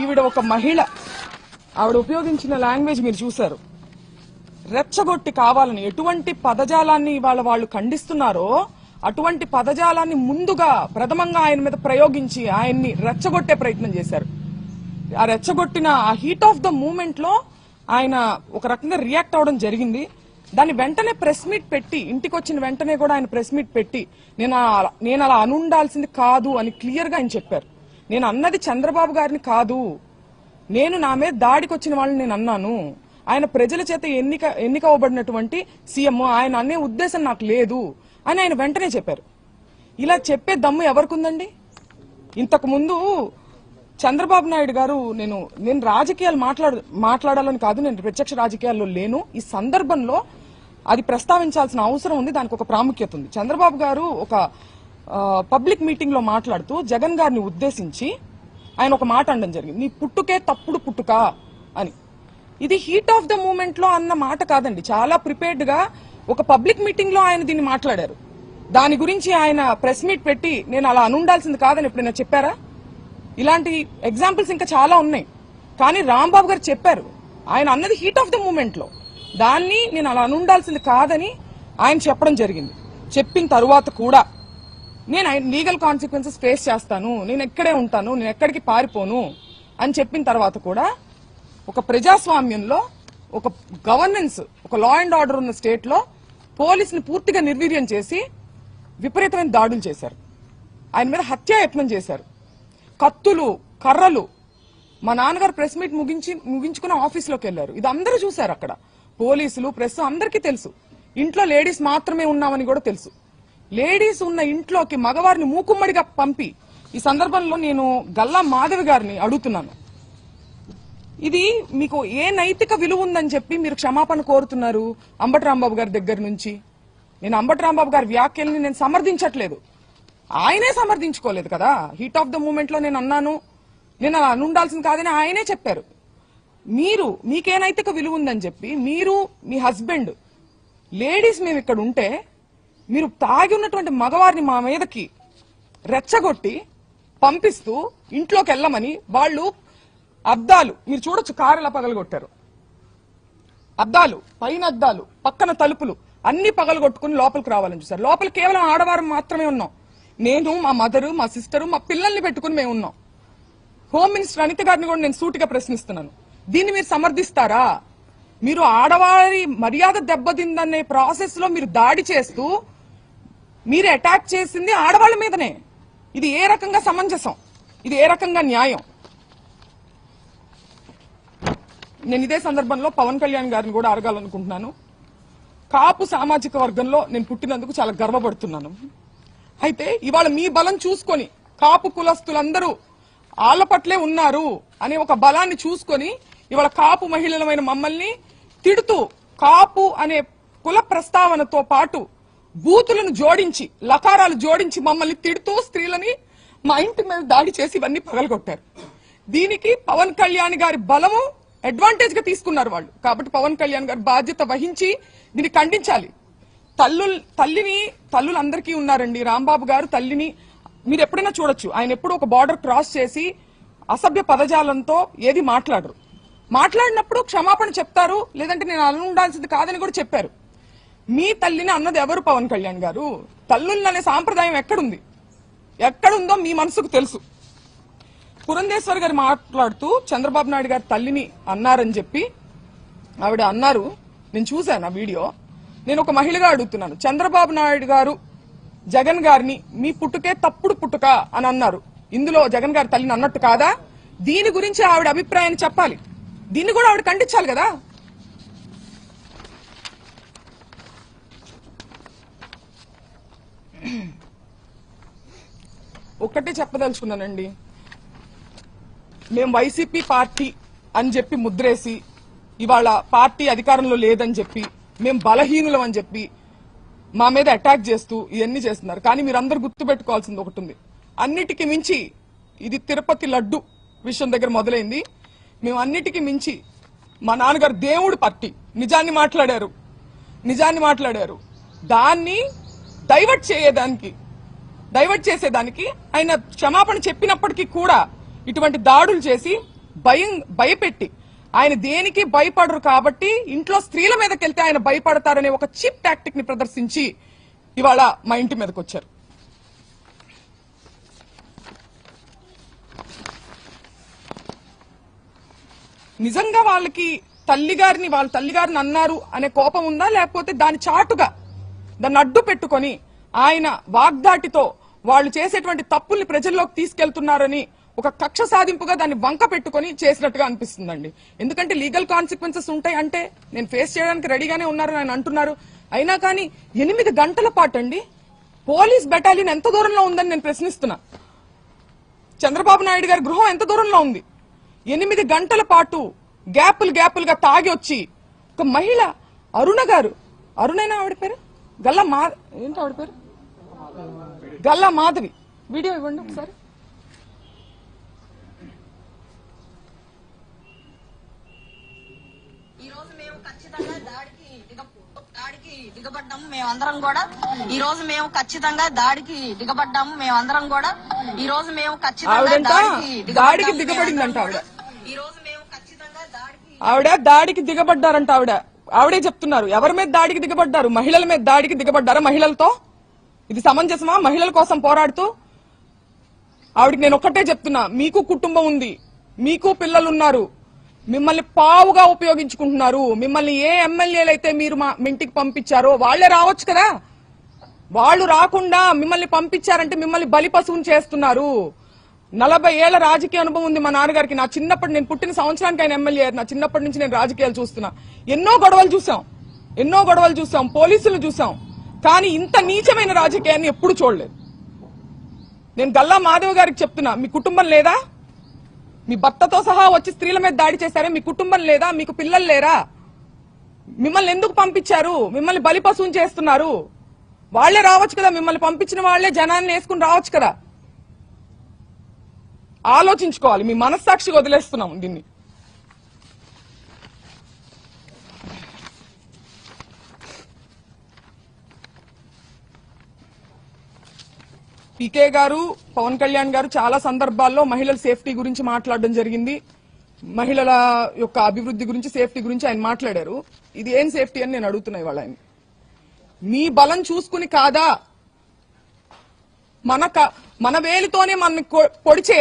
ఈవిడ ఒక మహిళ. ఆవిడ ఉపయోగించిన లాంగ్వేజ్ మీరు చూశారు. రెచ్చగొట్టి కావాలని ఎటువంటి పదజాలాన్ని ఇవాళ వాళ్ళు ఖండిస్తున్నారో అటువంటి పదజాలాన్ని ముందుగా ప్రథమంగా ఆయన మీద ప్రయోగించి ఆయన్ని రెచ్చగొట్టే ప్రయత్నం చేశారు. ఆ రెచ్చగొట్టిన ఆ హీట్ ఆఫ్ ద మూమెంట్లో ఆయన ఒక రకంగా రియాక్ట్ అవడం జరిగింది. దాన్ని వెంటనే ప్రెస్ మీట్ పెట్టి ఇంటికి వచ్చిన వెంటనే కూడా ఆయన ప్రెస్ మీట్ పెట్టి నేను నేను అలా అనుండాల్సింది కాదు అని క్లియర్గా ఆయన చెప్పారు. నేను అన్నది చంద్రబాబు గారిని కాదు. నేను నా మీద దాడికి వచ్చిన వాళ్ళని నేను అన్నాను. ఆయన ప్రజల చేత ఎన్నిక ఎన్నికవబడినటువంటి సీఎం ఆయన అనే ఉద్దేశం నాకు లేదు. అని ఆయన వెంటనే చెప్పారు. ఇలా చెప్పే దమ్ము ఎవరికి ఉందండి ఇంతకు ముందు చంద్రబాబు నాయుడు గారు నేను నేను రాజకీయాలు మాట్లాడు మాట్లాడాలని కాదు నేను ప్రత్యక్ష రాజకీయాల్లో లేను. ఈ సందర్భంలో అది ప్రస్తావించాల్సిన అవసరం ఉంది దానికి ఒక ప్రాముఖ్యత ఉంది. చంద్రబాబు గారు ఒక పబ్లిక్ మీటింగ్లో మాట్లాడుతూ జగన్ గారిని ఉద్దేశించి ఆయన ఒక మాట అనడం జరిగింది. నీ పుట్టుకే తప్పుడు పుట్టుక అని. ఇది హీట్ ఆఫ్ ద మూమెంట్లో అన్న మాట కాదండి. చాలా ప్రిపేర్డ్గా ఒక పబ్లిక్ మీటింగ్లో ఆయన దీన్ని మాట్లాడారు. దాని గురించి ఆయన ప్రెస్ మీట్ పెట్టి నేను అలా అనుండాల్సింది కాదని ఎప్పుడైనా చెప్పారా? ఇలాంటి ఎగ్జాంపుల్స్ ఇంకా చాలా ఉన్నాయి. కానీ రాంబాబు గారు చెప్పారు ఆయన అన్నది హీట్ ఆఫ్ ద మూమెంట్లో. దాన్ని నేను అలా అనుండాల్సింది కాదని ఆయన చెప్పడం జరిగింది. చెప్పిన తరువాత కూడా నేను లీగల్ కాన్సిక్వెన్సెస్ ఫేస్ చేస్తాను నేను ఎక్కడే ఉంటాను నేను ఎక్కడికి పారిపోను అని చెప్పిన తర్వాత కూడా ఒక ప్రజాస్వామ్యంలో ఒక గవర్నెన్స్ ఒక లా అండ్ ఆర్డర్ ఉన్న స్టేట్లో లో పోలీసుని పూర్తిగా నిర్వీర్యం చేసి విపరీతమైన దాడులు చేశారు. ఆయన మీద హత్యాయత్నం చేశారు. కత్తులు కర్రలు. మా నాన్నగారు ప్రెస్ మీట్ ముగించి ముగించుకుని ఆఫీస్లోకి వెళ్ళారు ఇది అందరూ చూశారు అక్కడ. పోలీసులు ప్రెస్ అందరికీ తెలుసు. ఇంట్లో లేడీస్ మాత్రమే ఉన్నామని కూడా తెలుసు. లేడీస్ ఉన్న ఇంట్లోకి మగవారిని మూకుమ్మడిగా పంపి ఈ సందర్భంలో నేను గల్లా మాధవి గారిని అడుగుతున్నాను. ఇది మీకు ఏ నైతిక విలువ ఉందని చెప్పి మీరు క్షమాపణ కోరుతున్నారు అంబటి రాంబాబు గారి దగ్గర నుంచి. నేను అంబటి రాంబాబు గారి వ్యాఖ్యల్ని నేను సమర్థించట్లేదు. ఆయనే సమర్థించుకోలేదు కదా. హీట్ ఆఫ్ ద మూమెంట్లో నేను అన్నాను. నేను అలా అనుండాల్సింది కాదని ఆయనే చెప్పారు. మీరు మీకే నైతిక విలువ ఉందని చెప్పి మీరు మీ హస్బెండ్ లేడీస్ మేము ఇక్కడ ఉంటే మీరు తాగి ఉన్నటువంటి మగవారిని మా మీదకి రెచ్చగొట్టి పంపిస్తూ ఇంట్లోకి వెళ్ళమని వాళ్ళు అద్దాలు. మీరు చూడొచ్చు కారులా పగలగొట్టారు. అద్దాలు పైన అద్దాలు పక్కన తలుపులు అన్ని పగలగొట్టుకుని లోపలికి రావాలని చూసారు లోపల కేవలం ఆడవారు మాత్రమే ఉన్నాం. నేను మా మదరు మా సిస్టరు మా పిల్లల్ని పెట్టుకుని మేము ఉన్నాం. హోమ్ మినిస్టర్ అనిత గారిని కూడా నేను సూటిగా ప్రశ్నిస్తున్నాను. దీన్ని మీరు సమర్థిస్తారా? మీరు ఆడవారి మర్యాద దెబ్బతిందనే ప్రాసెస్లో మీరు దాడి చేస్తూ మీరు అటాక్ చేసింది ఆడవాళ్ళ మీదనే. ఇది ఏ రకంగా సమంజసం? ఇది ఏ రకంగా న్యాయం? నేను ఇదే సందర్భంలో పవన్ కళ్యాణ్ గారిని కూడా అడగాలనుకుంటున్నాను. కాపు సామాజిక వర్గంలో నేను పుట్టినందుకు చాలా గర్వపడుతున్నాను. అయితే ఇవాళ మీ బలం చూసుకొని కాపు కులస్తులందరూ ఆళ్ళ పట్లే ఉన్నారు అనే ఒక బలాన్ని చూసుకొని ఇవాళ కాపు మహిళలమైన మమ్మల్ని తిడుతూ కాపు అనే కుల ప్రస్తావనతో పాటు బూతులను జోడించి లకారాలు జోడించి మమ్మల్ని తిడుతూ స్త్రీలని మా ఇంటి మీద దాడి చేసి ఇవన్నీ పగలగొట్టారు. దీనికి పవన్ కళ్యాణ్ గారి బలము అడ్వాంటేజ్గా తీసుకున్నారు వాళ్ళు. కాబట్టి పవన్ కళ్యాణ్ గారు బాధ్యత వహించి దీన్ని ఖండించాలి. తల్లు తల్లిని తల్లులు అందరికీ ఉన్నారండి. రాంబాబు గారు తల్లిని మీరు ఎప్పుడైనా చూడొచ్చు. ఆయన ఎప్పుడు ఒక బార్డర్ క్రాస్ చేసి అసభ్య పదజాలంతో ఏది మాట్లాడరు. మాట్లాడినప్పుడు క్షమాపణ చెప్తారు. లేదంటే నేను అలా ఉండాల్సింది కాదని కూడా చెప్పారు. మీ తల్లిని అన్నది ఎవరు పవన్ కళ్యాణ్ గారు? తల్లుల్ని అనే సాంప్రదాయం ఎక్కడుంది? ఎక్కడుందో మీ మనసుకు తెలుసు. పురంధేశ్వర్ గారు మాట్లాడుతూ చంద్రబాబు నాయుడు గారి తల్లిని అన్నారని చెప్పి ఆవిడ అన్నారు. నేను చూశాను ఆ వీడియో. నేను ఒక మహిళగా అడుగుతున్నాను. చంద్రబాబు నాయుడు గారు జగన్ గారిని మీ పుట్టుకే తప్పుడు పుట్టుక అని అన్నారు. ఇందులో జగన్ గారి తల్లిని అన్నట్టు కాదా? దీని గురించి ఆవిడ అభిప్రాయాన్ని చెప్పాలి. దీన్ని కూడా ఆవిడ ఖండించాలి కదా? ఒక్కటే చెప్పదలుచుకున్నానండి. మేము వైసీపీ పార్టీ అని చెప్పి ముద్రేసి ఇవాళ పార్టీ అధికారంలో లేదని చెప్పి మేము బలహీనులం అని చెప్పి మా మీద అటాక్ చేస్తూ ఇవన్నీ చేస్తున్నారు. కానీ మీరు గుర్తుపెట్టుకోవాల్సింది ఒకటి ఉంది. అన్నిటికీ మించి ఇది తిరుపతి లడ్డు విషయం దగ్గర మొదలైంది. మేము అన్నిటికీ మించి మా నాన్నగారు దేవుడు పార్టీ. నిజాన్ని మాట్లాడారు. నిజాన్ని మాట్లాడారు. దాన్ని డైవర్ట్ చేయడానికి డైవర్ట్ చేసేదానికి ఆయన క్షమాపణ చెప్పినప్పటికీ కూడా ఇటువంటి దాడులు చేసి భయం భయపెట్టి. ఆయన దేనికి భయపడరు కాబట్టి ఇంట్లో స్త్రీల మీదకి వెళ్తే ఆయన భయపడతారనే ఒక చిప్ టాక్టిక్ని ప్రదర్శించి ఇవాళ మా ఇంటి మీదకి వచ్చారు నిజంగా వాళ్ళకి తల్లిగారిని వాళ్ళ తల్లిగారిని అన్నారు అనే కోపం ఉందా? లేకపోతే దాని చాటుగా దాన్ని అడ్డు పెట్టుకొని ఆయన వాగ్దాటితో వాళ్ళు చేసేటువంటి తప్పుల్ని ప్రజల్లోకి తీసుకెళ్తున్నారని ఒక కక్ష సాధింపుగా దాన్ని వంక పెట్టుకొని చేసినట్టుగా అనిపిస్తుందండి. ఎందుకంటే లీగల్ కాన్సిక్వెన్సెస్ ఉంటాయి అంటే నేను ఫేస్ చేయడానికి రెడీగానే ఉన్నారు ఆయన అంటున్నారు. అయినా కానీ ఎనిమిది గంటల పాటు అండి పోలీస్ బెటాలియన్ ఎంత దూరంలో ఉందని నేను ప్రశ్నిస్తున్నా. చంద్రబాబు నాయుడు గారి గృహం ఎంత దూరంలో ఉంది? ఎనిమిది గంటల పాటు గ్యాపులు గ్యాపులుగా తాగి వచ్చి ఒక మహిళ అరుణ గారు అరుణైనా ఆవిడ పేరు? గల్లా మా ఏంటి ఆవిడ పేరు? గల్లా మాధవి. వీడియో ఇవ్వండి ఒకసారి ఈ రోజు మేము ఖచ్చితంగా దాడికి దిగ దాడికి దిగబడ్డాము మేమందరం కూడా. ఈ రోజు మేము ఖచ్చితంగా దాడికి దిగబడ్డాము మేమందరం కూడా. ఈ రోజు మేము ఖచ్చితంగా దాడికి దిగబడిందంట ఆవిడ. ఈ రోజు మేము ఖచ్చితంగా దాడికి ఆవిడ దాడికి దిగబడ్డారంట ఆవిడ. ఆవిడే చెప్తున్నారు ఎవరి మీద దాడికి దిగబడ్డారు? మహిళల మీద దాడికి దిగబడ్డారా మహిళలతో? ఇది సమంజసమా? మహిళల కోసం పోరాడుతూ? ఆవిడకి నేను ఒక్కటే చెప్తున్నా మీకు కుటుంబం ఉంది మీకు పిల్లలు ఉన్నారు మిమ్మల్ని పావుగా ఉపయోగించుకుంటున్నారు. మిమ్మల్ని ఏ ఎమ్మెల్యేలు అయితే మీరు మా ఇంటికి పంపించారో వాళ్ళే రావచ్చు కదా? వాళ్ళు రాకుండా మిమ్మల్ని పంపించారంటే మిమ్మల్ని బలి పశువుని చేస్తున్నారు. నలభై ఏళ్ళ రాజకీయ అనుభవం ఉంది మా నాన్నగారికి. నా చిన్నప్పటి నేను పుట్టిన సంవత్సరానికి ఆయన ఎమ్మెల్యే నా చిన్నప్పటి నుంచి నేను రాజకీయాలు చూస్తున్నా. ఎన్నో గొడవలు చూసాం ఎన్నో గొడవలు చూసాం పోలీసులు చూసాం కానీ ఇంత నీచమైన రాజకీయాన్ని ఎప్పుడు చూడలేదు. నేను గల్లా మాధవ్ గారికి చెప్తున్నా. మీ కుటుంబం లేదా? మీ భర్తతో సహా వచ్చి స్త్రీల మీద దాడి చేశారే? మీ కుటుంబం లేదా? మీకు పిల్లలు లేరా? మిమ్మల్ని ఎందుకు పంపించారు? మిమ్మల్ని బలి పశువుని చేస్తున్నారు. వాళ్ళే రావచ్చు కదా మిమ్మల్ని పంపించిన వాళ్ళే జనాన్ని వేసుకుని రావచ్చు కదా. ఆలోచించుకోవాలి. మీ మనస్సాక్షికి వదిలేస్తున్నాం దీన్ని. పీకే గారు పవన్ కళ్యాణ్ గారు చాలా సందర్భాల్లో మహిళల సేఫ్టీ గురించి మాట్లాడడం జరిగింది. మహిళల యొక్క అభివృద్ధి గురించి సేఫ్టీ గురించి ఆయన మాట్లాడారు. ఇది ఏం సేఫ్టీ అని నేను అడుగుతున్నా ఇవాళ ఆయన మీ బలం చూసుకుని కాదా? మన మన వేలితోనే మన పొడిచే